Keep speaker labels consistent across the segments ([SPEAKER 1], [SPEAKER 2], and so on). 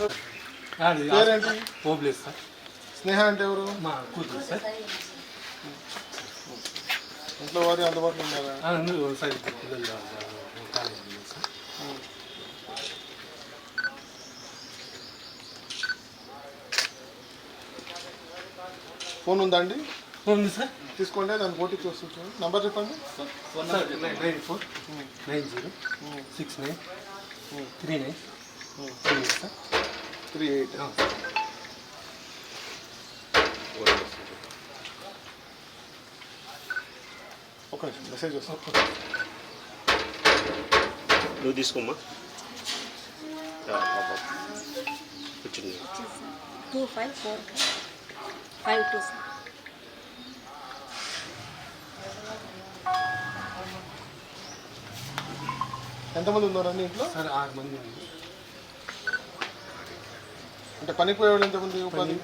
[SPEAKER 1] Sir పేరేంటి
[SPEAKER 2] పోబ్లేదు sir
[SPEAKER 1] స్నేహ అంటే ఎవరు
[SPEAKER 2] మా కూతురు సార్
[SPEAKER 1] ఇంట్లో వారి అందుబాటులో ఉన్నారా
[SPEAKER 2] ఇద్దరు పిల్లలు కాలేజ్ ఉంది సార్
[SPEAKER 1] ఫోన్ ఉందా అండి
[SPEAKER 2] ఉంది సార్
[SPEAKER 1] తీసుకోండి దాన్ని ఓటీపీ వస్తుంది నంబర్ చెప్పండి
[SPEAKER 2] sir nine four nine zero six nine three nine three sir
[SPEAKER 1] three eight ఒక నిమిషం మెసేజ్ వస్తాను
[SPEAKER 3] నువ్వు తీసుకోమ్మా
[SPEAKER 4] two five four five two
[SPEAKER 1] ఎంతమంది ఉన్నారండి ఇంట్లో?
[SPEAKER 2] సార్ ఆరు మంది
[SPEAKER 1] అంటే పనికి పోయేవాళ్ళు ఎంతమంది ఉపాధి?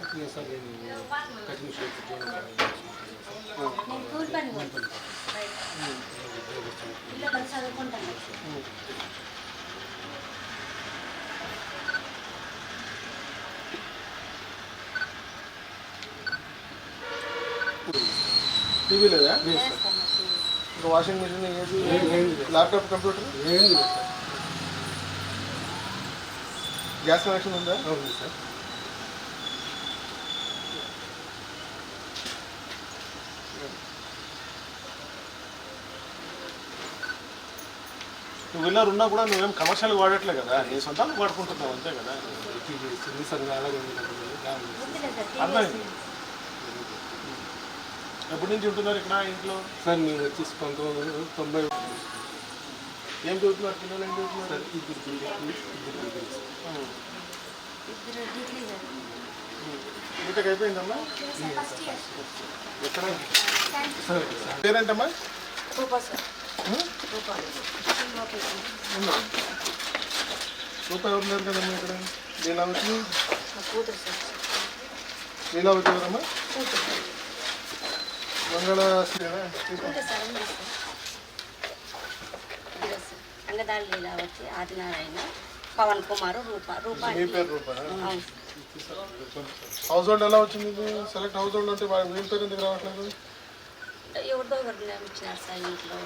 [SPEAKER 1] టీవీ లేదా? ఇంకా వాషింగ్ మిషన్ ఏది. Laptop computer?
[SPEAKER 2] ఏం లేదు సార్.
[SPEAKER 1] గ్యాస్ కనెక్షన్ ఉందా?
[SPEAKER 2] అవును సార్.
[SPEAKER 1] నువ్వు విన్నర్ ఉన్నా కూడా నువ్వేం కమర్షియల్ వాడట్లే కదా. నీ సొంతానికి వాడుకుంటున్నావు అంతే కదా.
[SPEAKER 2] ఉంది
[SPEAKER 1] అర్థమైంది. ఎప్పటి నుంచి ఉంటున్నారు ఇక్కడ ఇంట్లో?
[SPEAKER 2] సార్ మేము వచ్చేసి పంతొమ్మిది తొంభై
[SPEAKER 1] ఏం చదువుతున్నారు పిల్లలు ఏం చదువుతున్నారు బీటెక్ అయిపోయిందమ్మా
[SPEAKER 4] ఫస్ట్ ఇయర్
[SPEAKER 1] ఎక్కడ? పేరేంటమ్మా? రూపాయి ఉన్నారు కదమ్మా ఇక్కడ? లీలావతి?
[SPEAKER 4] మా కూతురు. సార్
[SPEAKER 1] లీలావతి ఎవరమ్మా
[SPEAKER 4] కూతురు
[SPEAKER 1] మంగళ శ్రీనా?
[SPEAKER 4] కూతురు సార్ ఉంది సార్ ఇదిగో సార్ అంగదాడి లీలావతి ఆదినారాయణ పవన్ కుమార్ రూప రూప
[SPEAKER 1] మీ పేరు రూపా?
[SPEAKER 4] అవును.
[SPEAKER 1] హౌస్ హోల్డ్ ఎలా వచ్చింది సెలెక్ట్ హౌస్ హోల్డ్ అంటే వాళ్ళ వీళ్ళ పేరు ఎందుకు రావట్లేదు?
[SPEAKER 4] ఎవరిదో ఒకరు ఇచ్చినారు సార్ ఇంట్లో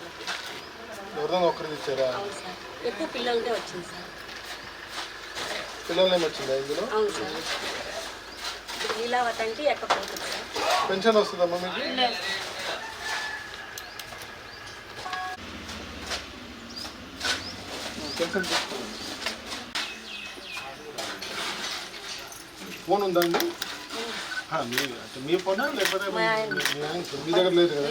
[SPEAKER 1] ఎవరిదో ఒక్కరికి ఇచ్చారా?
[SPEAKER 4] అవును సార్. ఎక్కువ పిల్లలదే వచ్చింది సార్.
[SPEAKER 1] పిల్లలు ఏమి వచ్చిందా ఇందులో?
[SPEAKER 4] అవును సార్. ఇప్పుడు లీలావతి అంటే సార్?
[SPEAKER 1] పెన్షన్ వస్తుందమ్మా మీకు? తీసుకో. ఫోన్ ఉందా అండి? ఆ, మీ అంటే మీ ఫోనా లేకపోతే
[SPEAKER 4] మా
[SPEAKER 1] దగ్గర లేదు కదా?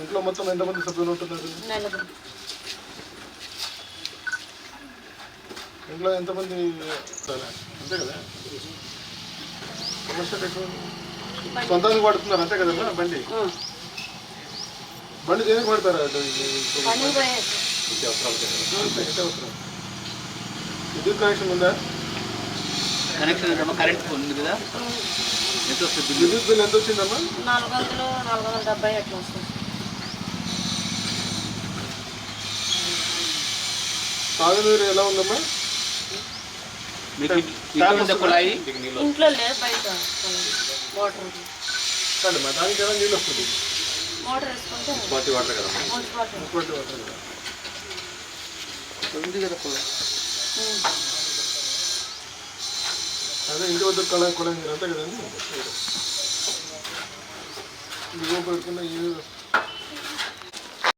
[SPEAKER 1] ఇంట్లో మొత్తం ఎంతమంది సభ్యులు ఉంటున్నారు? ఇంట్లో ఎంతమంది అంతే కదా? ఎక్కువ సొంతానికి వాడుతున్నారు అంతే కదమ్మా బండి? బండి దేనికి అవసరం? విద్యుత్ కనెక్షన్ ఉందా?
[SPEAKER 5] కనెక్షన్ కరెంట్ ఉంది కదా. ఎంత వస్తుంది బిల్లు?
[SPEAKER 1] విద్యుత్ బిల్ ఎంత వచ్చిందమ్మా?
[SPEAKER 4] నాలుగు వందలు నాలుగు వందల డెబ్బై అట్లా వస్తుంది.
[SPEAKER 1] తాగునీరు ఎలా ఉందమ్మా?
[SPEAKER 5] కుళాయి?
[SPEAKER 4] ఇంట్లో లేదు బయట
[SPEAKER 1] మా దానికి ఎలా నీళ్ళు వస్తుంది?
[SPEAKER 4] మోటార్ వేసుకుంటే
[SPEAKER 5] బాటి వాటర్ కదా
[SPEAKER 4] మోటార్ వాటర్
[SPEAKER 1] ఇంకోటి వాటర్ కదా.
[SPEAKER 5] ఉంది కదా కుళాయి
[SPEAKER 4] ఉం.
[SPEAKER 1] అదే ఇంటి వద్ద కళ కూడా మీరు అంతే కదండి ఇదిగో పెడుతున్న ఈ